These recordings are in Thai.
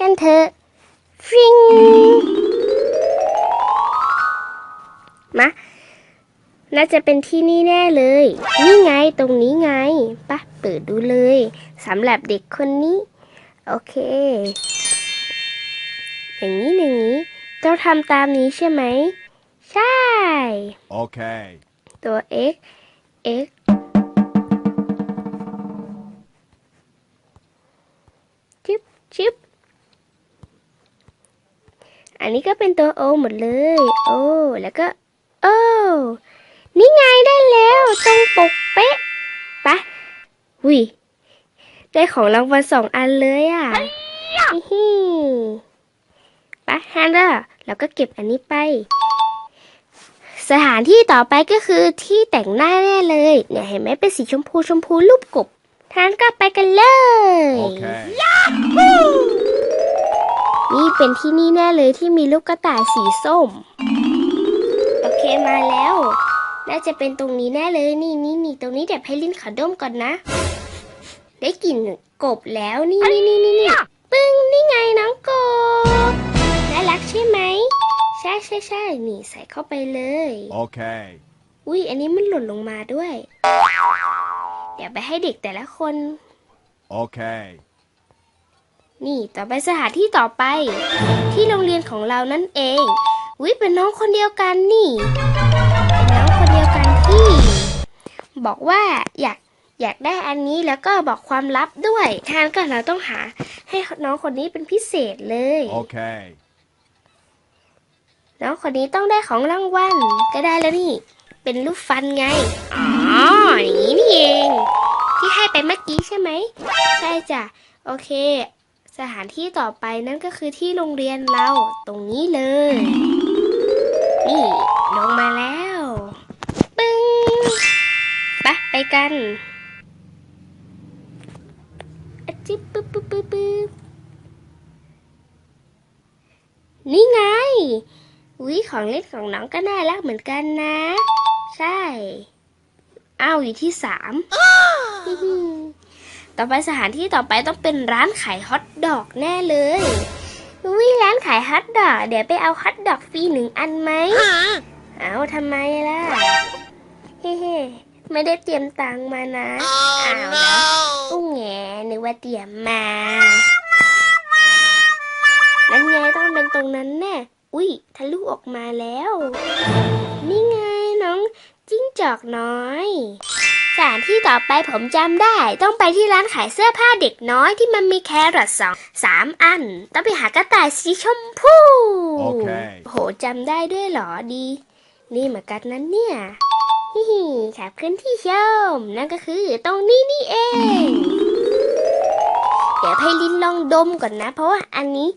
กันเถอะฟิงมาน่าจะเป็นที่นี่แน่เลย นี่ไงตรงนี้ไงปะเปิดดูเลยสำหรับเด็กคนนี้ โอเค อย่างนี้อย่างนี้เจ้าทำตามนี้ใช่ไหม ใช่ Okay. ตัว x x ชิบชิบ อันนี้ก็เป็นตัว o หมดเลย o แล้วก็ o นี่ไงได้แล้วตรงปกเป๊ะปะหุยได้ของรางวัลสองอันเลยอะฮิฮิปะฮันเดอร์แล้วก็เก็บอันนี้ไป สถานที่ต่อไปก็คือที่แต่งหน้าแน่เลย เนี่ยเห็นไหมเป็นสีชมพูชมพูรูปกบทานก็ไปกันเลย Okay. นี่เป็นที่นี่แน่เลยที่มีลูกกระต่ายสีส้ม โอเคมาแล้ว น่าจะเป็นตรงนี้แน่เลยนี่นี่นี่ตรงนี้เดี๋ยวให้ลิ้นขาดมก่อนนะ ได้กลิ่นกบแล้วนี่นี่นี่นี่นี่ปึ้งนี่ไงน้องกบน่ารักใช่ไหมใช่ใช่ใช่นี่ใส่เข้าไปเลย Okay. อุ้ยอันนี้มันหล่นลงมาด้วย เดี๋ยวไปให้เด็กแต่ละคน Okay. นี่ต่อไปสถานที่ต่อไป ที่โรงเรียนของเรานั่นเองอุ้ยเป็นน้องคนเดียวกันนี่เป็นน้องคนเดียวกันที่ บอกว่าอยากอยากได้อันนี้แล้วก็บอกความลับด้วยทานก็เราต้องหาให้น้องคนนี้เป็นพิเศษเลย Okay. น้องคนนี้ต้องได้ของรางวัลก็ได้แล้วนี่ เป็นรูปฟันไงอ๋ออย่างนี้นี่เอง ที่ให้ไปเมื่อกี้ใช่ไหมใช่จ้ะโอเค สถานที่ต่อไปนั่นก็คือที่โรงเรียนเราตรงนี้เลย นี่ลงมาแล้ว ปึ้งไปไปกันอะจิ๊บปึ๊บปึ๊บปึ๊บปึ๊บนี่ไงวิของเล่นของน้องก็น่ารักเหมือนกันนะ ใช่ อ้าวอยู่ที่สาม ต่อไปสถานที่ต่อไปต้องเป็นร้านขายฮอทดอกแน่เลยวิร้านขายฮอทดอกเดี๋ยวไปเอาฮอทดอกฟรีหนึ่งอันไหมเอาทำไมล่ะเฮ้ๆไม่ได้เตรียมตังค์มานะอ้าวนะอุ้งแงนึกว่าเตรียมมานั่นไงต้องเป็นตรงนั้นแน่อุ้ยทะลุออกมาแล้ว นี่ไงน้องจิ้งจอกน้อย สถานที่ต่อไปผมจำได้ ต้องไปที่ร้านขายเสื้อผ้าเด็กน้อยที่มันมีแครอทสองสามอัน ต้องไปหากระต่ายสีชมพูโอเคโหจำได้ด้วยเหรอดี นี่เหมือนกันนั้นเนี่ยฮิฮิขอบคุณที่ชม นั่นก็คือตรงนี้นี่เอง เดี๋ยวให้ลินลองดมก่อนนะ เพราะว่าอันนี้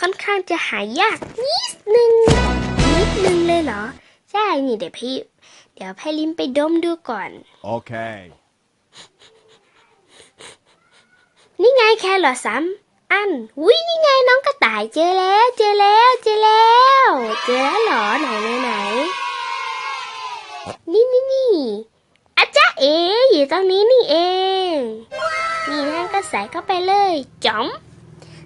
ค่อนข้างจะหายากนิดนึงนิดนึงเลยเหรอ ใช่ นี่เดี๋ยวพี่ เดี๋ยวให้ลินไปดมดูก่อน Okay. นี่ไงแครอทสามอันอุ้ยนี่ไงน้องกระต่ายเจอแล้ว เจอแล้ว เจอแล้ว เจอแล้วเหรอไหนไหนไหนนี่นี่นี่อาจารย์เอ๋อยู่ตรงนี้นี่เอง นี่นั่นก็ใส่เข้าไปเลยจ๋อม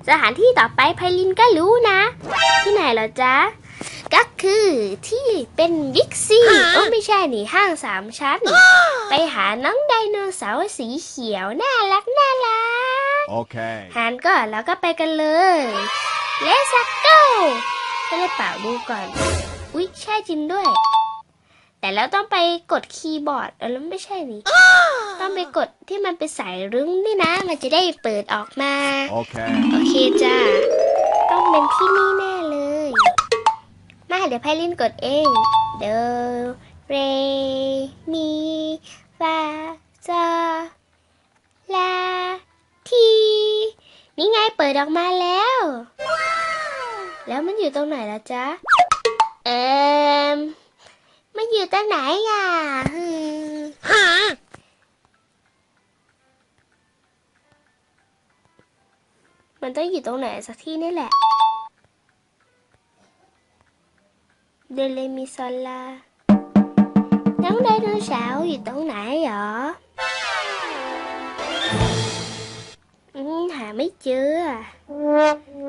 สถานที่ต่อไปไพลินก็รู้นะ ที่ไหนเหรอจ๊ะ ก็คือที่เป็นบิ๊กซีโอ้ไม่ใช่นี่ห้างสามชั้น ไปหาน้องไดโนเสาร์สีเขียวน่ารักน่ารัก Okay. หานก่อนแล้วก็ไปกันเลยเลสโก้ก็เลยเป่าดูก่อน อุ๊ย ใช่จริงด้วย แต่แล้วต้องไปกดคีย์บอร์ดเออแล้วไม่ใช่นี่ต้องไปกดที่มันเป็นสายรุ้งนี่นะ มันจะได้เปิดออกมา Okay. โอเคจ้า ต้องเป็นที่นี่แน่ เลยมาเดี๋ยวไพลินกดเองเดเรมีฟาซอลาทีนี่ไงเปิดออกมาแล้ว แล้วมันอยู่ตรงไหนล่ะจ๊ะ เอมมันอยู่ตรงไหนอะฮึมันต้องอยู่ตรงไหนสักที่นี่แหละ เดเลมิโซลาน้องไดโนเสาร์อยู่ตรงไหนหรอหาไม่เจอ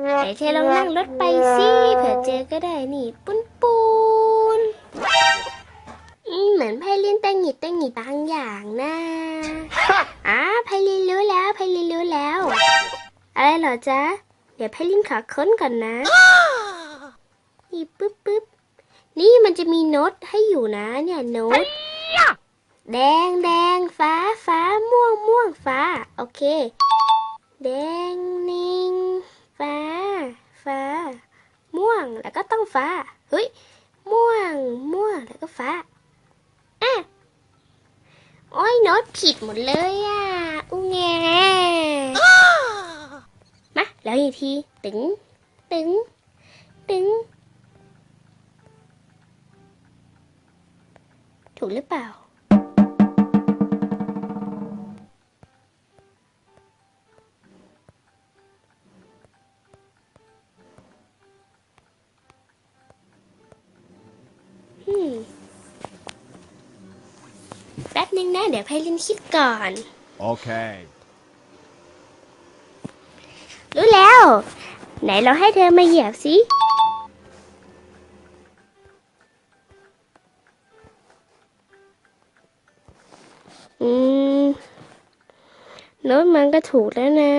ไหนเธอลองนั่งรถไปสิเผื่อเจอก็ได้นี่ ปุ้นปูนเหมือนไพลินตังหิดตังหิดบางอย่างนะอ่าไพลินรู้แล้วไพลินรู้แล้ว อะไรเหรอจ๊ะ เดี๋ยวไพลินขอค้นก่อนนะ นี่ปึ๊บปึ๊บ นี่มันจะมีโน้ตให้อยู่นะเนี่ยโน้ตแดงแดงฟ้าฟ้าม่วงม่วงฟ้า โอเค แดงนิ่ง ฟ้า ฟ้า ม่วงแล้วก็ต้องฟ้าเฮ้ยม่วง ม่วงแล้วก็ฟ้าอะโอ้ยโน้ตผิดหมดเลยอะอู้แงมาแล้วอีกที ตึง ตึง ตึง ถูกหรือเปล่าอืมแป๊บนึงนะ เดี๋ยวไพลินคิดก่อน Okay. รู้แล้ว ไหนเราให้เธอมาเหยียบสิ โน้ตมันก็ถูกแล้วนะ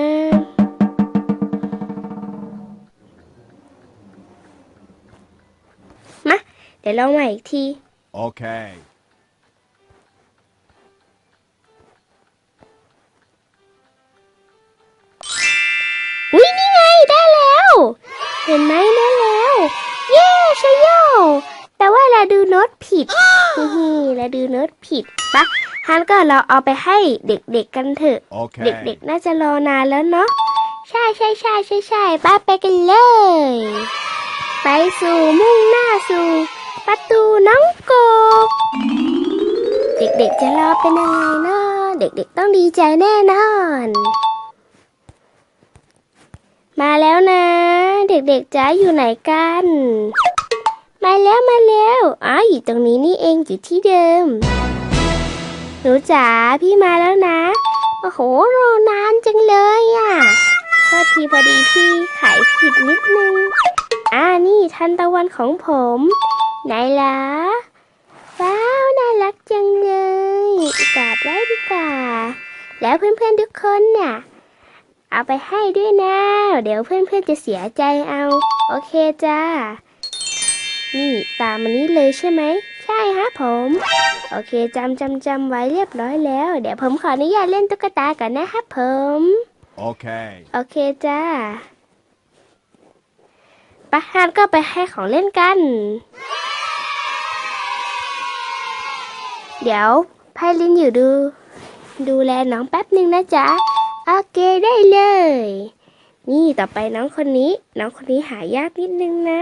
มา เดี๋ยวลองใหม่อีกที Okay. อุ้ยนี่ไงได้แล้ว เห็นไหมได้แล้ว เย้ชยโยแต่ว่าเราดูโน้ตผิดฮิฮิเราดูโน้ตผิดปะ ฮันก็เราเอาไปให้เด็กๆกันเถอะ Okay. เด็กๆน่าจะรอนานแล้วเนาะ ใช่ใช่ใช่ใช่ใช่ป้าไปกันเลย ไปสู่มุ่งหน้าสู่ ประตูน้องกบ เด็กๆจะรอเป็นยังไงเนาะเด็กๆต้องดีใจแน่นอน มาแล้วนะ เด็กๆจ้าอยู่ไหนกัน มาแล้วมาแล้วอ๋ออยู่ตรงนี้นี่เองอยู่ที่เดิม หนูจ๋าพี่มาแล้วนะ โอ้โหรอนานจังเลยอะโทษทีพอดีพี่ขายผิดนิดนึง อ่านี่ทันตะวันของผม ไหนล่ะ ว้าว น่ารักจังเลยกอดไว้ดีกว่า แล้วเพื่อนๆทุกคนน่ะเอาไปให้ด้วยนะ เดี๋ยวเพื่อนๆจะเสียใจเอา โอเคจ้า นี่ตามมันนี้เลยใช่ไหม ใช่ฮะผม โอเคจำจำจำไว้เรียบร้อยแล้ว เดี๋ยวผมขออนุญาตเล่นตุ๊กตาก่อนนะครับผม Okay. โอเคจ้าปะฮานก็ไปให้ของเล่นกัน เดี๋ยวไพลินอยู่ดู ดูแลน้องแป๊บหนึ่งนะจ๊ะ โอเคได้เลย นี่ต่อไปน้องคนนี้ น้องคนนี้หายากนิดนึงนะ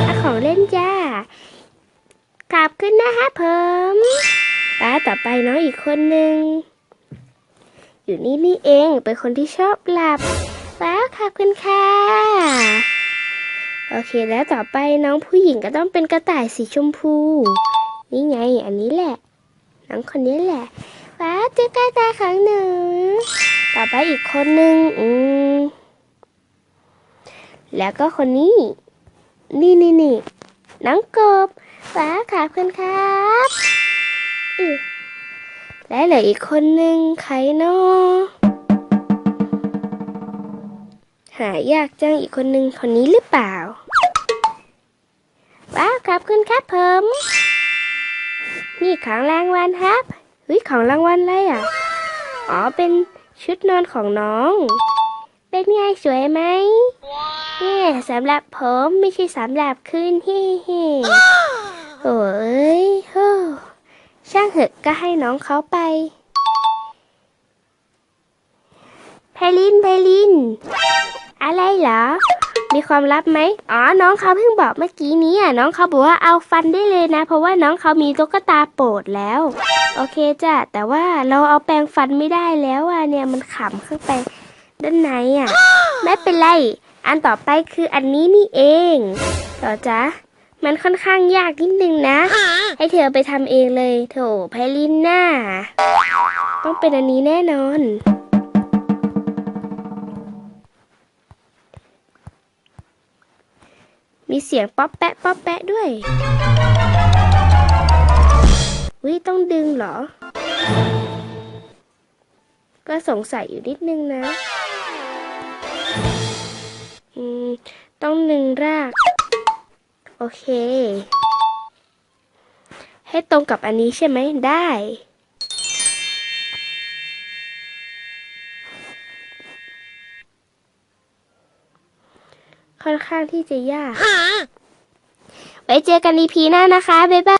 เอาของเล่นจ้า ขอบขึ้นนะฮะผมป้าต่อไปน้องอีกคนนึงอยู่นี่นี่เอง เป็นคนที่ชอบหลับว้าขอบคุณค่ะ โอเคแล้วต่อไปน้องผู้หญิงก็ต้องเป็นกระต่ายสีชมพู นี่ไงอันนี้แหละ น้องคนนี้แหละว้าเจอกระต่ายของหนูต่อไปอีกคนนึงอืมแล้วก็คนนี้ นี่นี่นี่น้องกบ ว้าขอบคุณครับอือและเหลืออีกคนนึงใครเนาะหายากจังอีกคนนึงคนนี้หรือเปล่า ว้าวขอบคุณครับผมนี่ของรางวัลครับเฮ้ยของรางวัลอะไรอะ อ๋อเป็นชุดนอนของน้อง เป็นไงสวยไหมเนี่ยสำหรับผมไม่ใช่สำหรับคืนฮิฮิ โอ้ยโหช่างเหอะก็ให้น้องเขาไปไพลินไพลิน อะไรเหรอ มีความลับไหม อ๋อ น้องเขาเพิ่งบอกเมื่อกี้นี้อะ น้องเขาบอกว่าเอาฟันได้เลยนะ เพราะว่าน้องเขามีตุ๊กตาโปรดแล้ว โอเคจ้ะ แต่ว่าเราเอาแปรงฟันไม่ได้แล้วอะเนี่ยมันขำเข้าไปด้านในอะ ไม่เป็นไร อันต่อไปคืออันนี้นี่เอง ต่อจ้ะ มันค่อนข้างยากนิดนึงนะ ให้เธอไปทำเองเลย โถไพลินน่าต้องเป็นอันนี้แน่นอน มีเสียงป๊อปแปะป๊อปแปะด้วยวิ้ยต้องดึงเหรอ ก็สงสัยอยู่นิดนึงนะ เค ให้ตรงกับอันนี้ใช่ไหมได้ ค่อนข้างที่จะยาก ไว้เจอกันอีพีหน้านะคะ บ๊ายบาย